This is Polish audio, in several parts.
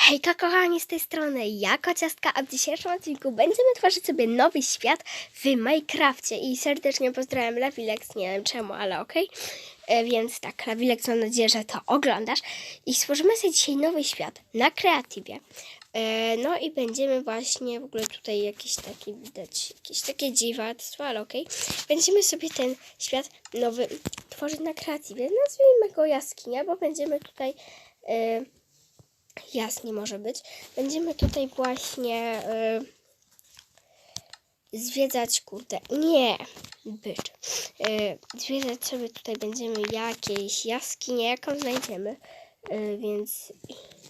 Hejka kochani, z tej strony ja Kociastka, a w dzisiejszym odcinku będziemy tworzyć sobie nowy świat w Minecrafcie i serdecznie pozdrawiam Lawilex, nie wiem czemu, ale okej. E, Więc tak, Lawilex, mam nadzieję, że to oglądasz i stworzymy sobie dzisiaj nowy świat na kreatywie. E, No i będziemy właśnie w ogóle tutaj jakieś takie widać, jakieś takie dziwactwo, ale okej. Będziemy sobie ten świat nowy tworzyć na kreatywie. Nazwijmy go jaskinia, bo będziemy tutaj... E, Jasnie może być. Będziemy tutaj właśnie y, zwiedzać, kurde, nie, bycz. Y, zwiedzać sobie tutaj będziemy jakieś jaskinie, jaką znajdziemy. Y, więc,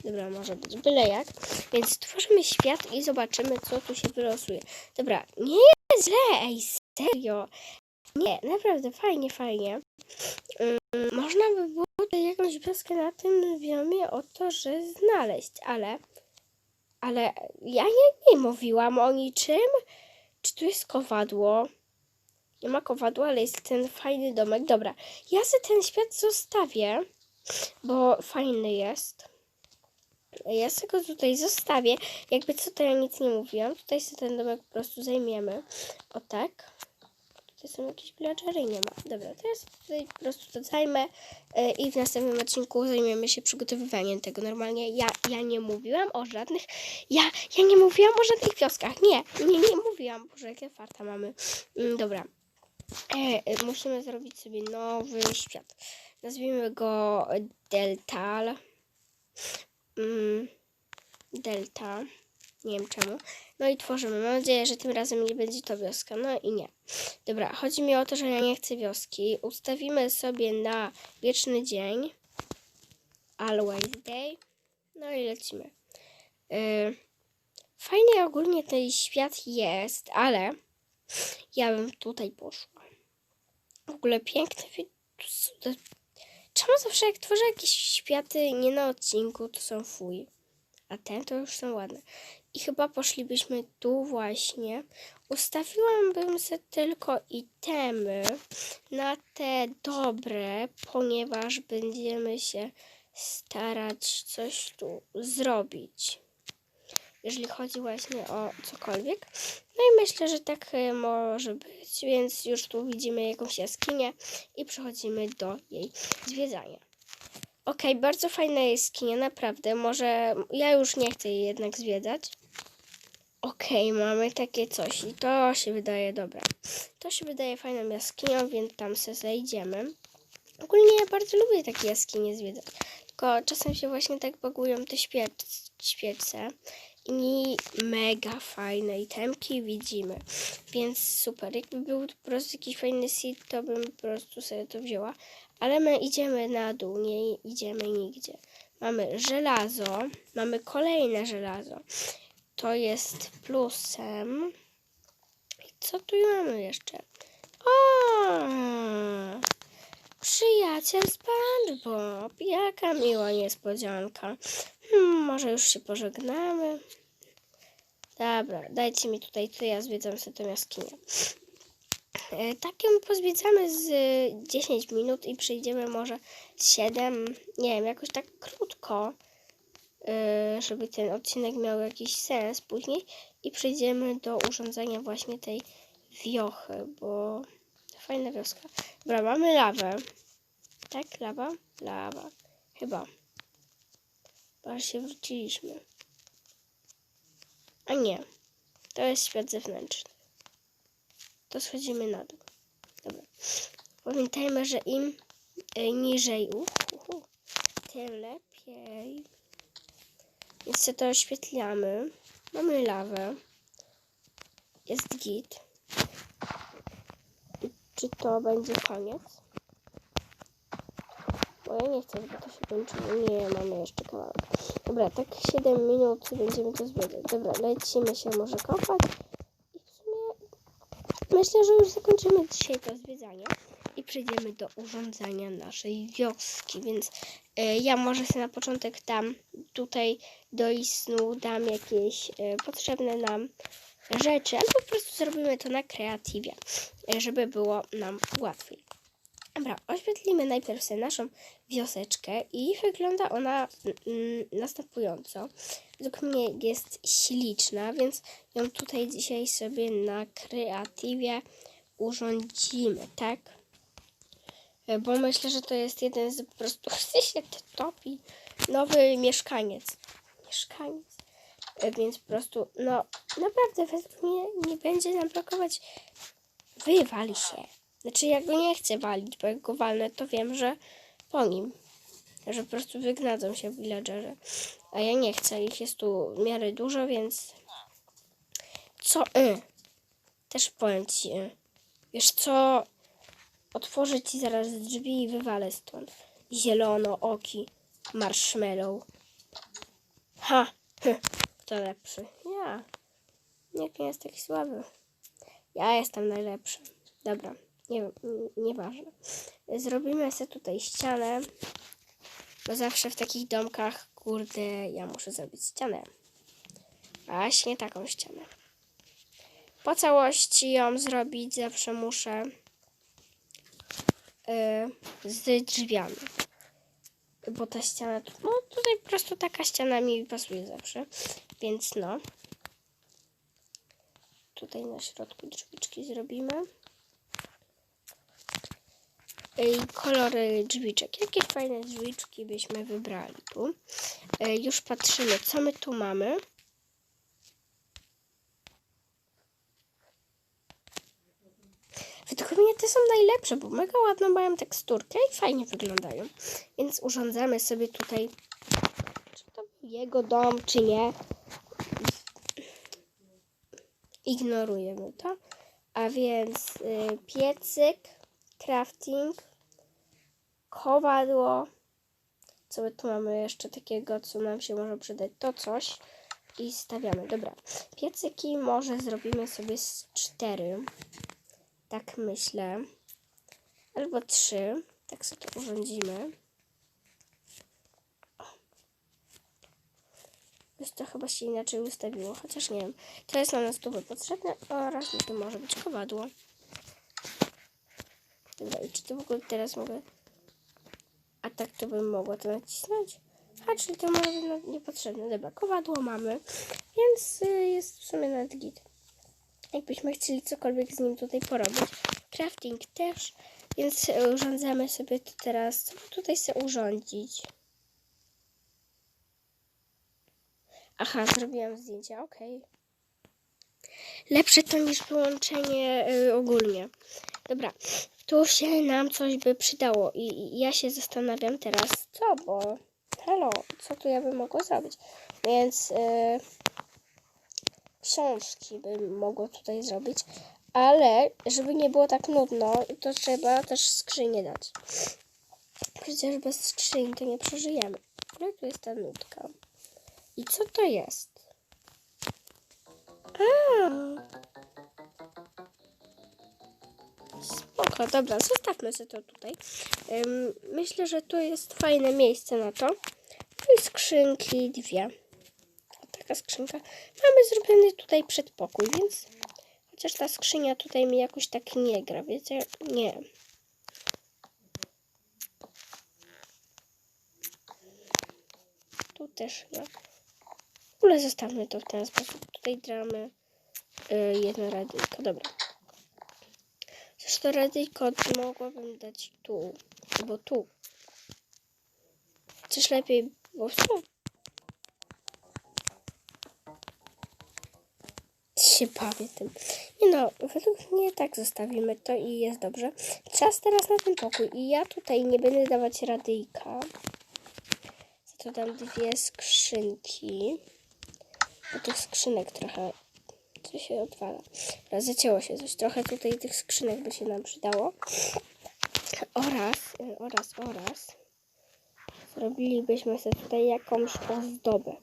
dobra, może być byle jak. Więc stworzymy świat i zobaczymy, co tu się wylosuje. Dobra, nie jest źle, ej, serio. Nie, naprawdę, fajnie, fajnie. Ym, można by było jakąś wioskę na tym biomie o to, że znaleźć, ale ale ja nie, nie mówiłam o niczym. Czy tu jest kowadło? Nie ma kowadła, ale jest ten fajny domek. Dobra, ja sobie ten świat zostawię, bo fajny jest. Ja sobie go tutaj zostawię. Jakby co, to ja nic nie mówiłam. Tutaj sobie ten domek po prostu zajmiemy. O tak. Tutaj są jakieś villagery? Nie ma. Dobra, to sobie tutaj po prostu to zajmę e, i w następnym odcinku zajmiemy się przygotowywaniem tego. Normalnie ja, ja nie mówiłam o żadnych, ja, ja nie mówiłam o żadnych wioskach. Nie, nie, nie mówiłam. Boże, jakie farta mamy. Mm, dobra. E, e, musimy zrobić sobie nowy świat. Nazwijmy go Deltal. Mm, Delta. Nie wiem czemu. No i tworzymy. Mam nadzieję, że tym razem nie będzie to wioska. No i nie. Dobra, chodzi mi o to, że ja nie chcę wioski. Ustawimy sobie na wieczny dzień. Always day. No i lecimy. Yy, fajny ogólnie ten świat jest, ale ja bym tutaj poszła. W ogóle piękne. Czemu zawsze jak tworzę jakieś światy nie na odcinku, to są fuj. A te to już są ładne. I chyba poszlibyśmy tu właśnie. Ustawiłabym se tylko itemy na te dobre, ponieważ będziemy się starać coś tu zrobić. Jeżeli chodzi właśnie o cokolwiek. No i myślę, że tak e, może być, więc już tu widzimy jakąś jaskinię i przechodzimy do jej zwiedzania. Okej, bardzo fajna jaskinia, naprawdę. Może ja już nie chcę jej jednak zwiedzać. Okej, mamy takie coś i to się wydaje dobra. To się wydaje fajną jaskinią, więc tam se zejdziemy. Ogólnie ja bardzo lubię takie jaskinie zwiedzać. Tylko czasem się właśnie tak bagują te świec, świece i mega fajne itemki widzimy. Więc super. Jakby był po prostu jakiś fajny seed, to bym po prostu sobie to wzięła. Ale my idziemy na dół, nie idziemy nigdzie. Mamy żelazo, mamy kolejne żelazo. To jest plusem. I co tu mamy jeszcze? O! Przyjaciel SpongeBob. Jaka miła niespodzianka. Hmm, może już się pożegnamy. Dobra, dajcie mi tutaj, to ja zwiedzam sobie tę jaskinię. E, Tak ją pozwiedzamy z e, 10 minut i przyjdziemy może 7, nie wiem, jakoś tak krótko, e, żeby ten odcinek miał jakiś sens później i przejdziemy do urządzenia właśnie tej wiochy, bo fajna wioska. Dobra, mamy lawę. Tak, lawa? Lawa. Chyba. Bo się wróciliśmy. A nie. To jest świat zewnętrzny to schodzimy na dół. Dobra. Pamiętajmy, że im e, niżej, uhu, tym lepiej. Więc to oświetlamy. Mamy lawę. Jest git. Czy to będzie koniec? Bo ja nie chcę, żeby to się kończyło. Nie, mamy jeszcze kawałek. Dobra, tak 7 minut będziemy to zwiedzać. Dobra, lecimy się może kopać. I w sumie Myślę, że już zakończymy dzisiaj to zwiedzanie i przejdziemy do urządzania naszej wioski, więc e, ja może sobie na początek tam tutaj do istnu dam jakieś e, potrzebne nam rzeczy, albo po prostu zrobimy to na kreatywie, e, żeby było nam łatwiej. Dobra, oświetlimy najpierw sobie naszą wioseczkę i wygląda ona mm, następująco. Według mnie jest śliczna, więc ją tutaj dzisiaj sobie na kreatywie urządzimy, tak? E, Bo myślę, że to jest jeden z po prostu się to topi nowy mieszkaniec. Mieszkaniec. E, Więc po prostu, no naprawdę według mnie nie będzie nam brakować. Wywali się. Znaczy ja go nie chcę walić, bo jak go walnę, to wiem, że po nim. Że po prostu wygnadzą się villagerzy. A ja nie chcę, ich jest tu w miarę dużo, więc... Co? Y. Też powiem ci. Y. Wiesz co? Otworzę ci zaraz drzwi i wywalę stąd. Zielono, oki, marshmallow. Ha! Hm. Kto lepszy? Ja. Nikt nie jest taki słaby. Ja jestem najlepszy. Dobra, nie, nieważne. Zrobimy sobie tutaj ścianę. Bo zawsze w takich domkach, kurde, ja muszę zrobić ścianę. Właśnie taką ścianę. Po całości ją zrobić zawsze muszę y, z drzwiami. Bo ta ściana, no tutaj po prostu taka ściana mi pasuje zawsze. Więc no. Tutaj na środku drzwiczki zrobimy. Kolory drzwiczek. Jakie fajne drzwiczki byśmy wybrali tu. Już patrzymy, co my tu mamy. Według mnie te są najlepsze, bo mega ładną mają teksturkę i fajnie wyglądają. Więc urządzamy sobie tutaj, czy to jego dom, czy nie. Ignorujemy to. A więc y, piecyk, crafting, kowadło. Co my tu mamy jeszcze takiego, co nam się może przydać? To coś. I stawiamy. Dobra. Piecyki może zrobimy sobie z cztery. Tak myślę. Albo trzy. Tak sobie to urządzimy. Już to chyba się inaczej ustawiło, chociaż nie wiem. To jest na stówę potrzebne oraz to może być kowadło. Dobra, i czy to w ogóle teraz mogę... A tak to bym mogła to nacisnąć? A, czyli to może na- niepotrzebne. Dobra, kowadło mamy, więc y, jest w sumie nawet git. Jakbyśmy chcieli cokolwiek z nim tutaj porobić. Crafting też, więc y, urządzamy sobie to teraz. Co tutaj sobie urządzić? Aha, zrobiłam zdjęcia, okej. Lepsze to niż wyłączenie y, ogólnie. Dobra, tu się nam coś by przydało i, ja się zastanawiam teraz, co, bo halo, co tu ja bym mogła zrobić? Więc y, książki bym mogła tutaj zrobić, ale żeby nie było tak nudno, to trzeba też skrzynię dać. Przecież bez skrzyni to nie przeżyjemy. Ale tu jest ta nudka. I co to jest? A. Spoko, dobra, zostawmy sobie to tutaj. Myślę, że tu jest fajne miejsce na to. Tu jest skrzynki, dwie. Taka skrzynka. Mamy zrobiony tutaj przedpokój, więc chociaż ta skrzynia tutaj mi jakoś tak nie gra, wiecie? Nie. Tu też nie. W ogóle zostawmy to w ten sposób. Tutaj gramy y, jedno radyjko. Dobra. Zresztą radyjko mogłabym dać tu. Albo tu. Coś lepiej w tu. się bawię tym. Nie no, według mnie tak zostawimy to i jest dobrze. Czas teraz na ten pokój. I ja tutaj nie będę dawać radyjka. Za to dam dwie skrzynki. Bo tych skrzynek trochę co się odwala. Zacięło się coś. Trochę tutaj tych skrzynek by się nam przydało. Oraz, y, oraz, oraz zrobilibyśmy sobie tutaj jakąś ozdobę.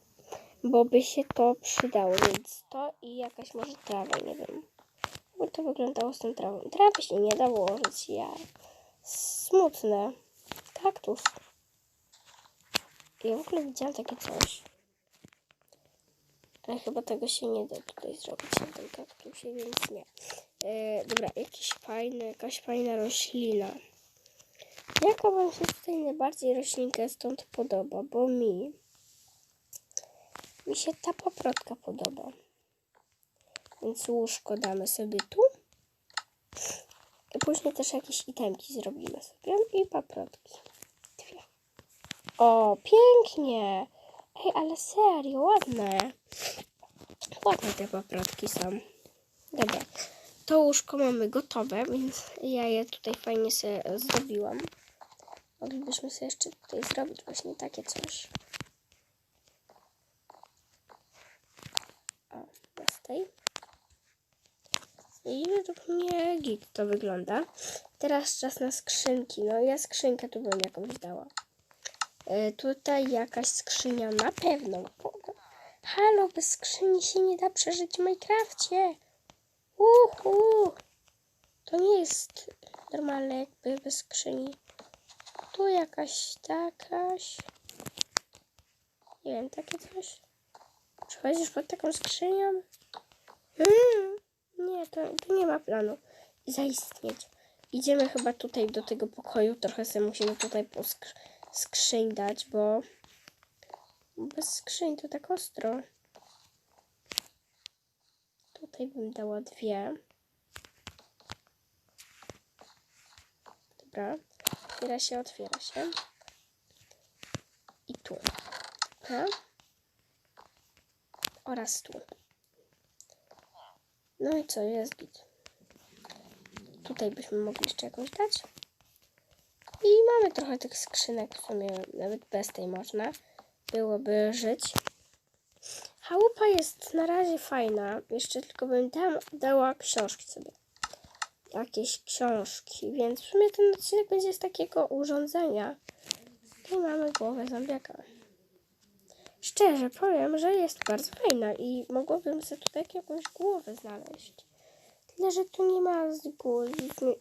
Bo by się to przydało, więc to i jakaś może trawa, nie wiem. Bo to wyglądało z tą trawą. Trawy się nie da włożyć, ja. Smutne. Kaktus. Ja w ogóle widziałam takie coś. Ale chyba tego się nie da tutaj zrobić na tym kaktusie, więc nie. E, dobra, jakiś fajny, jakaś fajna roślina. Jaka Wam się tutaj najbardziej roślinka stąd podoba? Bo mi, mi się ta paprotka podoba. Więc łóżko damy sobie tu. I później też jakieś itemki zrobimy sobie. I paprotki. Dwie. O, pięknie! Ej, ale serio, ładne. Ładne te paprotki są. Dobra, to łóżko mamy gotowe, więc ja je tutaj fajnie sobie zdobiłam. Moglibyśmy sobie jeszcze tutaj zrobić właśnie takie coś. O, bez tej. I według mnie git to wygląda. Teraz czas na skrzynki. No ja skrzynkę tu bym jakąś dała. E, tutaj jakaś skrzynia na pewno. Halo, bez skrzyni się nie da przeżyć w Minecrafcie. Uhu. To nie jest normalne jakby bez skrzyni. Tu jakaś takaś. Nie wiem, takie coś. Przechodzisz pod taką skrzynią? Mm, nie, to, to nie ma planu zaistnieć. Idziemy chyba tutaj do tego pokoju. Trochę sobie musimy tutaj po skr skrzyń dać, bo bez skrzyń to tak ostro. Tutaj bym dała dwie. Dobra. Otwiera się, otwiera się. I tu. Dobra. Oraz tu. No i co, jest git. Tutaj byśmy mogli jeszcze jakąś dać. I mamy trochę tych skrzynek, w sumie nawet bez tej można byłoby żyć. Chałupa jest na razie fajna. Jeszcze tylko bym tam dała książki sobie. Jakieś książki, więc w sumie ten odcinek będzie z takiego urządzenia. Tu mamy głowę zombiaka. Szczerze powiem, że jest bardzo fajna i mogłabym sobie tutaj jakąś głowę znaleźć. Tyle, że tu nie ma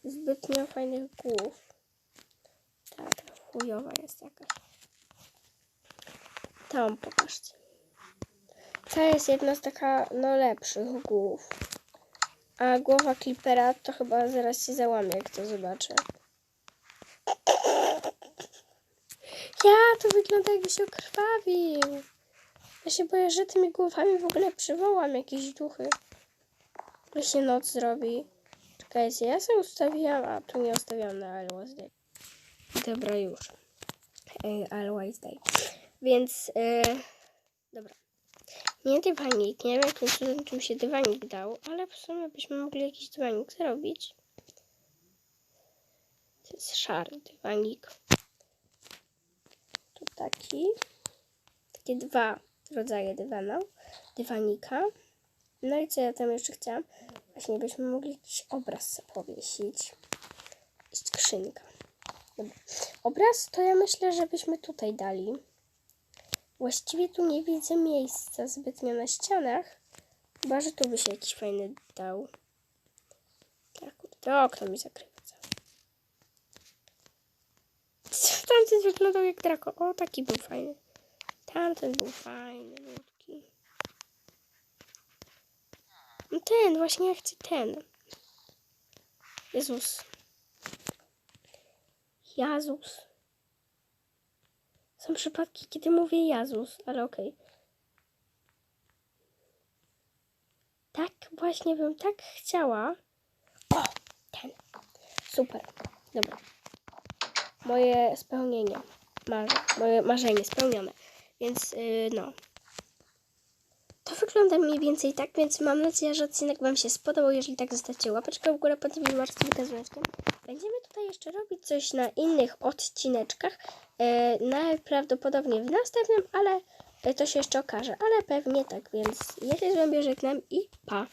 zbytnio fajnych głów. Chujowa jest jakaś. Tam pokażcie. Ta jest jedna z taka no lepszych głów. A głowa Clippera to chyba zaraz się załamie, jak to zobaczę. Ja, to wygląda jakby się okrwawił. Ja się boję, że tymi głowami w ogóle przywołam jakieś duchy. Się noc zrobi. Czekajcie, ja sobie ustawiłam, a tu nie ustawiam na Day. Dobra, już. Always Day. Więc, e, dobra. Nie dywanik, nie wiem jakim cudem tu się dywanik dał, ale w sumie byśmy mogli jakiś dywanik zrobić. To jest szary dywanik. Tu taki. Takie dwa rodzaje dywanu, dywanika. No i co ja tam jeszcze chciałam? Właśnie byśmy mogli jakiś obraz powiesić. Skrzynka. Dobra. Obraz to ja myślę, żebyśmy tutaj dali. Właściwie tu nie widzę miejsca zbytnio na ścianach. Chyba, że tu by się jakiś fajny dał. Tak, to okno mi zakrywa. Tamten wyglądał jak drako. O, taki był fajny. Tamten był fajny, ludki. No ten, właśnie ja chcę ten. Jezus. Jezus. Są przypadki, kiedy mówię Jezus, ale okej. Tak, właśnie bym tak chciała. O, ten. Super. Dobra. Moje spełnienie. Marze, moje marzenie spełnione. Więc yy, no. To wygląda mniej więcej tak, więc mam nadzieję, że odcinek Wam się spodobał. Jeżeli tak, zostawcie łapeczkę w górę pod tym z dzwoneczkiem. Będziemy tutaj jeszcze robić coś na innych odcineczkach. E, najprawdopodobniej w następnym, ale to się jeszcze okaże. Ale pewnie tak, więc ja się z Wami żegnam i pa!